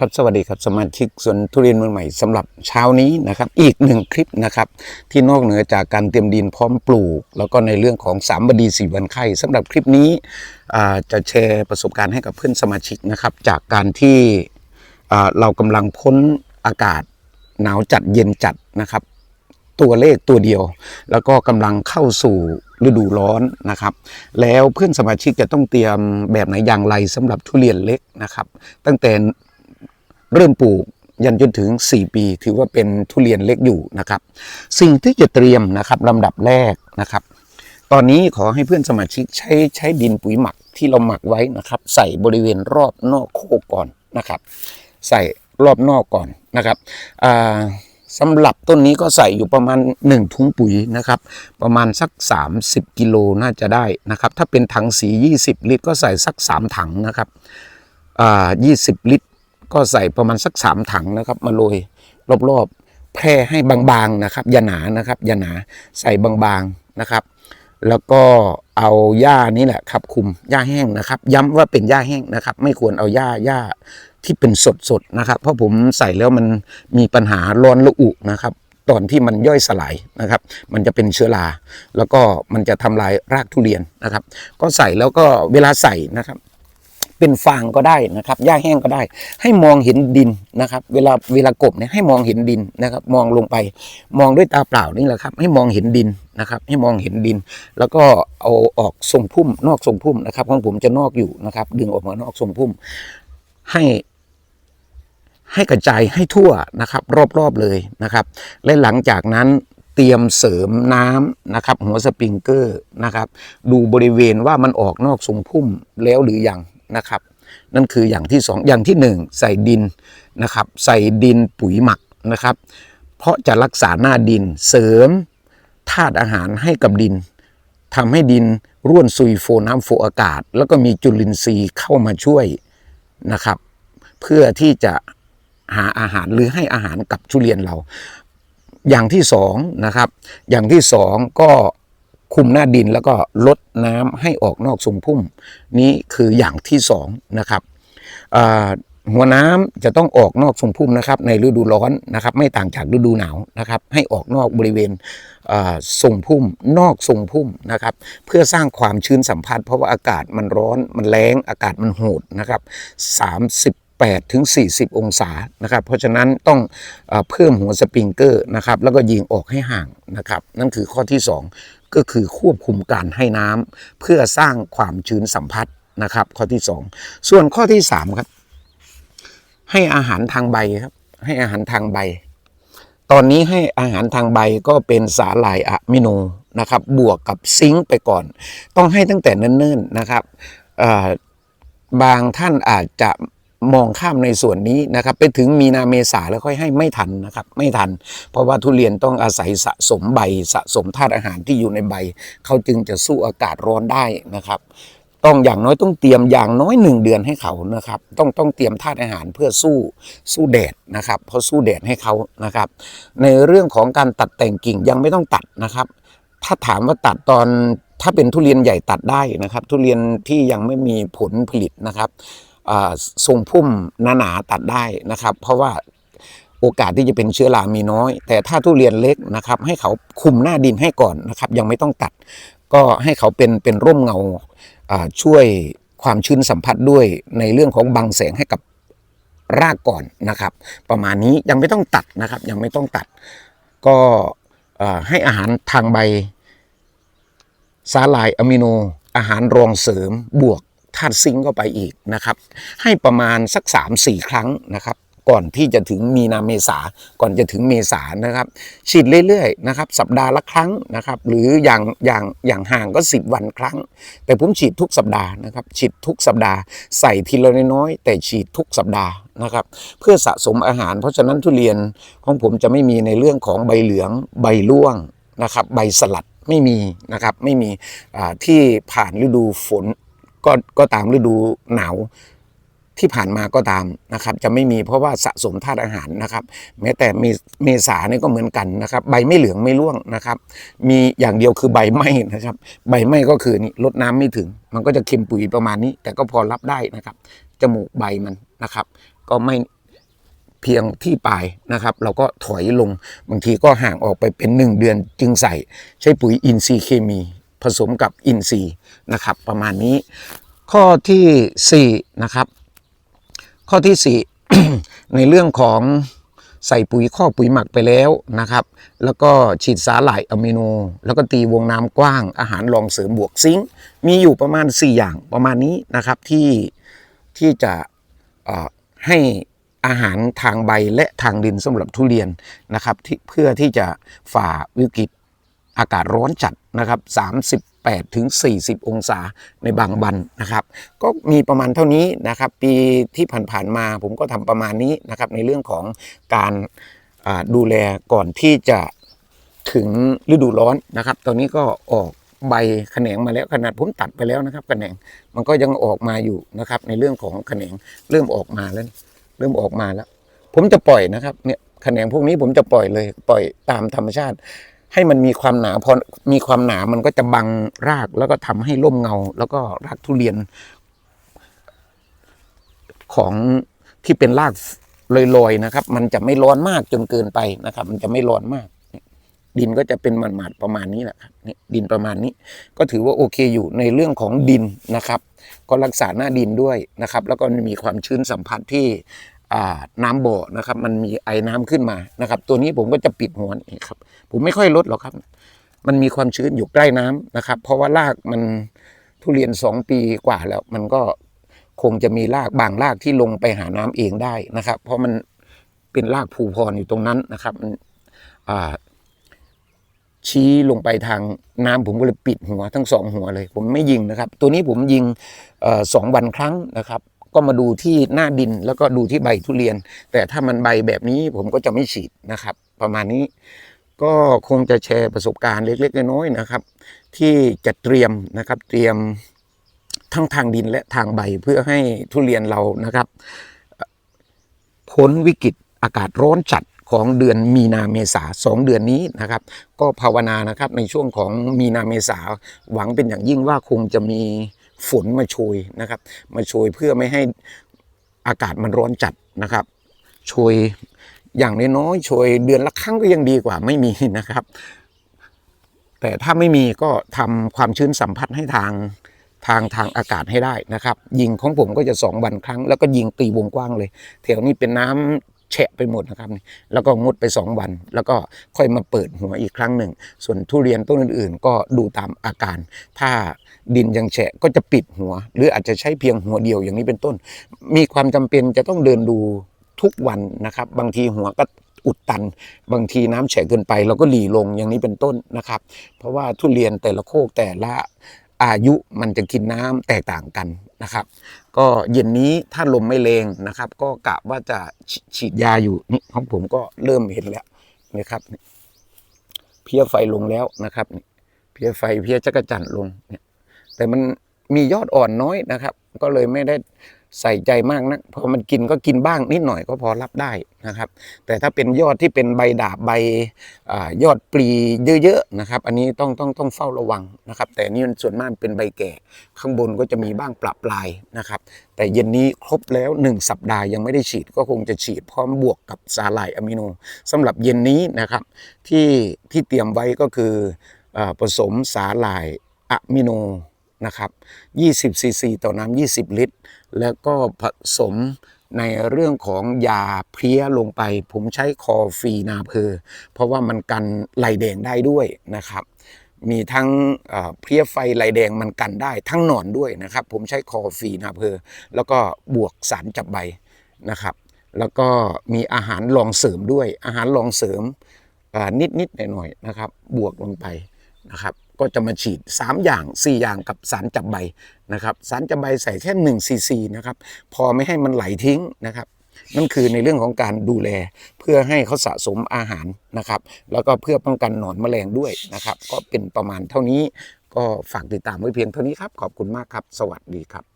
ครับสวัสดีครับสมาชิกสวนทุเรียนเมืองใหม่สำหรับเช้านี้นะครับ อีกหนึ่งคลิปนะครับที่นอกเหนือจากการเตรียมดินพร้อมปลูก แล้วก็ในเรื่องของสามบดีสี่วันไข่สำหรับคลิปนี้จะแชร์ประสบการณ์ให้กับเพื่อนสมาชิกนะครับ จากการที่เรากำลังพ้นอากาศหนาวจัดเย็นจัดนะครับ ตัวเลขตัวเดียว แล้วก็กำลังเข้าสู่ฤดูร้อนนะครับ แล้วเพื่อนสมาชิกจะต้องเตรียมแบบไหนอย่างไรสำหรับทุเรียนเล็กนะครับ ตั้งแต่ เริ่มปลูกยันจนถึง 4 ปี ถือว่าเป็นทุเรียนเล็กอยู่นะครับ สิ่งที่จะเตรียมนะครับลำดับแรกนะครับ ตอนนี้ขอให้เพื่อนสมาชิกใช้ใช้ดินปุ๋ยหมักที่เราหมักไว้นะครับ ใส่บริเวณรอบนอกโคก่อนนะครับ ใส่รอบนอกก่อนนะครับสำหรับต้นนี้ก็ใส่อยู่ประมาณ 1 ถุงปุ๋ยนะครับ ประมาณสัก 30 กิโลน่าจะได้นะครับ ถ้าเป็นถังสี 20 ลิตรก็ใส่สัก 3 ถังนะครับอ่า20 ลิตร ก็ใส่ประมาณสัก3ถังนะครับมาโรยรอบๆ แพร่ให้บางๆนะครับอย่าหนานะครับอย่าหนาใส่บางๆนะครับ แล้วก็เอาหญ้านี่แหละครับคุมหญ้าแห้งนะครับ ย้ำว่าเป็นหญ้าแห้งนะครับ ไม่ควรเอาหญ้าหญ้าที่เป็นสดๆนะครับ เพราะผมใส่แล้วมันมีปัญหาร้อนระอุนะครับตอนที่มันย่อยสลายนะครับ มันจะเป็นเชื้อรา แล้วก็มันจะทำลายรากทุเรียนนะครับ ก็ใส่แล้วก็เวลาใส่นะครับ เป็นฟางก็ได้นะครับหญ้าแห้งก็ได้ ให้มองเห็นดินนะครับ เวลาเวลากบเนี่ยให้มองเห็นดินนะครับ มองลงไป มองด้วยตาเปล่านี่แหละครับ ให้มองเห็นดินนะครับ ให้มองเห็นดิน แล้วก็เอาออกทรงพุ่ม นอกทรงพุ่มนะครับของผมจะนอกอยู่นะครับ ดึงออกมานอกทรงพุ่ม ให้ให้กระจายให้ทั่วนะครับ รอบๆเลยนะครับ และหลังจากนั้นเตรียมเสริมน้ำนะครับ หัวสปริงเกอร์นะครับ ดูบริเวณว่ามันออกนอกทรงพุ่มแล้วหรือยัง นะครับ นั่นคืออย่างที่สองอย่างที่หนึ่งใส่ดินนะครับ ใส่ดินปุ๋ยหมักนะครับ เพราะจะรักษาหน้าดินเสริมธาตุอาหารให้กับดินทำให้ดินร่วนซุยโฟน้ำโฟอากาศ แล้วก็มีจุลินทรีย์เข้ามาช่วยนะครับ เพื่อที่จะหาอาหารหรือให้อาหารกับทุเรียนเรา อย่างที่สองนะครับ อย่างที่สองก็ คุมหน้าดินแล้วก็ลดน้ำให้ออกนอกทรงพุ่ม นี้คืออย่างที่สองนะครับหัวน้ำจะต้องออกนอกทรงพุ่มนะครับ ในฤดูร้อนนะครับ ไม่ต่างจากฤดูหนาวนะครับ ให้ออกนอกบริเวณอ่าทรงพุ่ม นอกทรงพุ่มนะครับ เพื่อสร้างความชื้นสัมผัส เพราะว่าอากาศมันร้อนมันแรงอากาศมันโหดนะครับ 8ถึง40 องศานะครับ เพราะฉะนั้นต้องเพิ่มหัวสปริงเกอร์นะครับ แล้วก็ยิงออกให้ห่างนะครับ นั่นคือข้อที่ 2 ก็คือควบคุมการให้น้ำเพื่อสร้างความชื้นสัมผัสนะครับ ข้อที่ 2 ส่วนข้อที่3ครับ ให้อาหารทางใบครับ ให้อาหารทางใบ ตอนนี้ให้อาหารทางใบก็เป็นสาหร่ายอะมิโนนะครับ บวกกับซิงค์ไปก่อน ต้องให้ตั้งแต่เนิ่นๆนะครับบางท่านอาจจะ มองข้ามในส่วนนี้นะครับ ไปถึงมีนาเมษาแล้วค่อยให้ไม่ทันนะครับ ไม่ทัน เพราะว่าทุเรียนต้องอาศัยสะสมใบสะสมธาตุอาหารที่อยู่ในใบ เขาจึงจะสู้อากาศร้อนได้นะครับ ต้องอย่างน้อยต้องเตรียมอย่างน้อยหนึ่งเดือนให้เขานะครับ ต้องต้องเตรียมธาตุอาหารเพื่อสู้สู้แดดนะครับ เพราะสู้แดดให้เขานะครับ ในเรื่องของการตัดแต่งกิ่งยังไม่ต้องตัดนะครับ ถ้าถามว่าตัดตอนถ้าเป็นทุเรียนใหญ่ตัดได้นะครับ ทุเรียนที่ยังไม่มีผลผลิตนะครับ ทรงพุ่มหนาๆตัดได้นะครับ เพราะว่าโอกาสที่จะเป็นเชื้อรามีน้อย แต่ถ้าทุเรียนเล็กนะครับ ให้เขาคุมหน้าดินให้ก่อนนะครับ ยังไม่ต้องตัด ก็ให้เขาเป็นเป็นร่มเงาช่วยความชื้นสัมผัสด้วยในเรื่องของบังแสงให้กับรากก่อนนะครับ ประมาณนี้ยังไม่ต้องตัดนะครับ ยังไม่ต้องตัด ก็ให้อาหารทางใบสาหร่ายอะมิโนอาหารรองเสริมบวก ธาตุซิงค์เข้าไปอีกนะครับ ให้ประมาณสัก 3-4 ครั้งนะครับก่อนที่จะถึงมีนาเมษาก่อนจะถึงเมษานะครับฉีดเรื่อยๆนะครับสัปดาห์ละครั้งนะครับหรืออย่างอย่างอย่างห่างก็ 10 วันครั้ง แต่ผมฉีดทุกสัปดาห์นะครับฉีดทุกสัปดาห์ใส่ทีละน้อยๆแต่ฉีดทุกสัปดาห์นะครับเพื่อสะสมอาหาร เพราะฉะนั้นทุเรียนของผมจะไม่มีในเรื่องของใบเหลืองใบร่วงนะครับใบสลัดไม่มีนะครับไม่มีที่ผ่านฤดูฝน ก็ก็ตามฤดูหนาวที่ผ่านมาก็ตามนะครับ จะไม่มีเพราะว่าสะสมธาตุอาหารนะครับ แม้แต่เมษาเนี่ยก็เหมือนกันนะครับ ใบไม่เหลืองไม่ร่วงนะครับ มีอย่างเดียวคือใบไหม้นะครับ ใบไหม้ก็คือนี่ลดน้ำไม่ถึง มันก็จะเค็มปุ๋ยประมาณนี้ แต่ก็พอรับได้นะครับ จมูกใบมันนะครับ ก็ไม่เพียงที่ปลายนะครับ เราก็ถอยลงบางทีก็ห่างออกไปเป็น 1 เดือนจึงใส่ใช้ปุ๋ยอินทรีย์เคมี ผสมกับอินทรีย์นะครับ ประมาณนี้ ข้อทีสี่4นะครับข้อที่ 4 ในเรื่องของใส่ปุ๋ยข้อปุ๋ยหมักไปแล้วนะครับ แล้วก็ฉีดสาหร่ายอะมิโน แล้วก็ตีวงน้ำกว้างอาหารรองเสริมบวกซิงค์มีอยู่ประมาณ 4 อย่างประมาณนี้นะครับที่ที่จะให้อาหารทางใบและทางดินสำหรับทุเรียนนะครับเพื่อที่จะฝ่าวิกฤต อากาศร้อนจัดนะครับ 38ถึง40 องศาในบางวันนะครับ ก็มีประมาณเท่านี้นะครับ ปีที่ผ่านๆมาผมก็ทำประมาณนี้นะครับ ในเรื่องของการดูแลก่อนที่จะถึงฤดูร้อนนะครับ ตอนนี้ก็ออกใบแขนงมาแล้วขนาดผมตัดไปแล้วนะครับแขนงมันก็ยังออกมาอยู่นะครับ ในเรื่องของแขนงเริ่มออกมาแล้ว เริ่มออกมาแล้ว ผมจะปล่อยนะครับเนี่ยแขนงพวกนี้ผมจะปล่อยเลยปล่อยตามธรรมชาติ ให้มันมีความหนาพอมีความหนามันก็จะบังรากแล้วก็ทำให้ร่มเงา แล้วก็รากทุเรียน ของที่เป็นรากลอยๆนะครับ มันจะไม่ร้อนมากจนเกินไปนะครับ มันจะไม่ร้อนมากดินก็จะเป็นหมาดๆประมาณนี้แหละครับนี่ดินประมาณนี้ ก็ถือว่าโอเคอยู่ในเรื่องของดินนะครับ ก็รักษาหน้าดินด้วยนะครับ แล้วก็มีความชื้นสัมผัสที่ น้ำบ่อนะครับ มันมีไอ้น้ำขึ้นมานะครับ ตัวนี้ผมก็จะปิดหัวนี่ครับ ผมไม่ค่อยลดหรอกครับ มันมีความชื้นอยู่ใกล้น้ำนะครับ เพราะว่ารากมันทุเรียนสองปีกว่าแล้ว มันก็คงจะมีรากบางรากที่ลงไปหาน้ำเองได้นะครับ เพราะมันเป็นรากภูพรอยู่ตรงนั้นนะครับมันชี้ลงไปทางน้ำผมก็เลยปิดหัวทั้งสองหัวเลย ผมไม่ยิงนะครับ ตัวนี้ผมยิงอสองวันครั้งนะครับ ก็มาดูที่หน้าดินแล้วก็ดูที่ใบทุเรียน แต่ถ้ามันใบแบบนี้ผมก็จะไม่ฉีดนะครับ ประมาณนี้ก็คงจะแชร์ประสบการณ์เล็กๆน้อยๆนะครับ ที่จะเตรียมนะครับเตรียมทั้งทางดินและทางใบเพื่อให้ทุเรียนเรานะครับพ้นวิกฤตอากาศร้อนจัดของเดือนมีนาเมษาสองเดือนนี้นะครับ ก็ภาวนานะครับในช่วงของมีนาเมษาหวังเป็นอย่างยิ่งว่าคงจะมี ฝนมาโชยนะครับ มาโชยเพื่อไม่ให้อากาศมันร้อนจัดนะครับ โชยอย่างน้อยๆโชยเดือนละครั้งก็ยังดีกว่าไม่มีนะครับ แต่ถ้าไม่มีก็ทำความชื้นสัมผัสให้ทางทางทางอากาศให้ได้นะครับ ยิงของผมก็จะสองวันครั้ง แล้วก็ยิงตีวงกว้างเลยแถวนี้เป็นน้ำ แฉะไปหมดนะครับ แล้วก็งดไปสองวัน แล้วก็ค่อยมาเปิดหัวอีกครั้งหนึ่ง ส่วนทุเรียนต้นอื่นๆ ก็ดูตามอาการ ถ้าดินยังแฉะก็จะปิดหัว หรืออาจจะใช้เพียงหัวเดียวอย่างนี้เป็นต้น มีความจำเป็นจะต้องเดินดูทุกวันนะครับ บางทีหัวก็อุดตัน บางทีน้ำแฉะเกินไป เราก็หลีลงอย่างนี้เป็นต้นนะครับ เพราะว่าทุเรียนแต่ละโคกแต่ละ อายุมันจะกินน้ำแตกต่างกันนะครับ ก็เย็นนี้ถ้าลมไม่แรงนะครับ ก็กะว่าจะฉีดยาอยู่นี่ของผมก็เริ่มเห็นแล้วนะครับเพี้ยไฟลงแล้วนะครับเพี้ยไฟเพี้ยจักรจันลงเนี่ยแต่มันมียอดอ่อนน้อยนะครับ ก็เลยไม่ได้ ใส่ใจมากนะพอมันกินก็กินบ้างนิดหน่อยก็พอรับได้นะครับ แต่ถ้าเป็นยอดที่เป็นใบดาบใบอยอดปลีเยอะๆนะครับ อันนี้ต้องต้องต้องเฝ้าระวังนะครับ แต่นี่มันส่วนมากเป็นใบแก่ ข้างบนก็จะมีบ้างปรับปลายนะครับ แต่เย็นนี้ครบแล้ว 1 สัปดาห์ยังไม่ได้ฉีดก็คงจะฉีดพร้อมบวกกับสาหร่ายอะมิโนสำหรับเย็นนี้นะครับที่ที่เตรียมไว้ก็คืออผสมสาหร่ายอะมิโน นะครับ20ซีซีต่อน้ำ20 ลิตร แล้วก็ผสมในเรื่องของยาเพลี้ยลงไป ผมใช้คอฟีนาเพอเพราะว่ามันกันไหลแดงได้ด้วยนะครับ มีทั้งเพลี้ยไฟไหลแดงมันกันได้ ทั้งหนอนด้วยนะครับ ผมใช้คอฟีนาเพอแล้วก็บวกสารจับใบนะครับ แล้วก็มีอาหารรองเสริมด้วยอาหารรองเสริมนิดนิดๆหน่อยๆนะครับ บวกลงไปนะครับ ก็จะมาฉีด 3 อย่าง 4 อย่างกับสารจับใบนะครับสารจับใบใส่แค่1ซีซีนะครับพอไม่ให้มันไหลทิ้งนะครับนั่นคือในเรื่องของการดูแลเพื่อให้เขาสะสมอาหารนะครับ แล้วก็เพื่อป้องกันหนอนแมลงด้วยนะครับ ก็เป็นประมาณเท่านี้ก็ฝากติดตามไว้เพียงเท่านี้ครับ ขอบคุณมากครับ สวัสดีครับ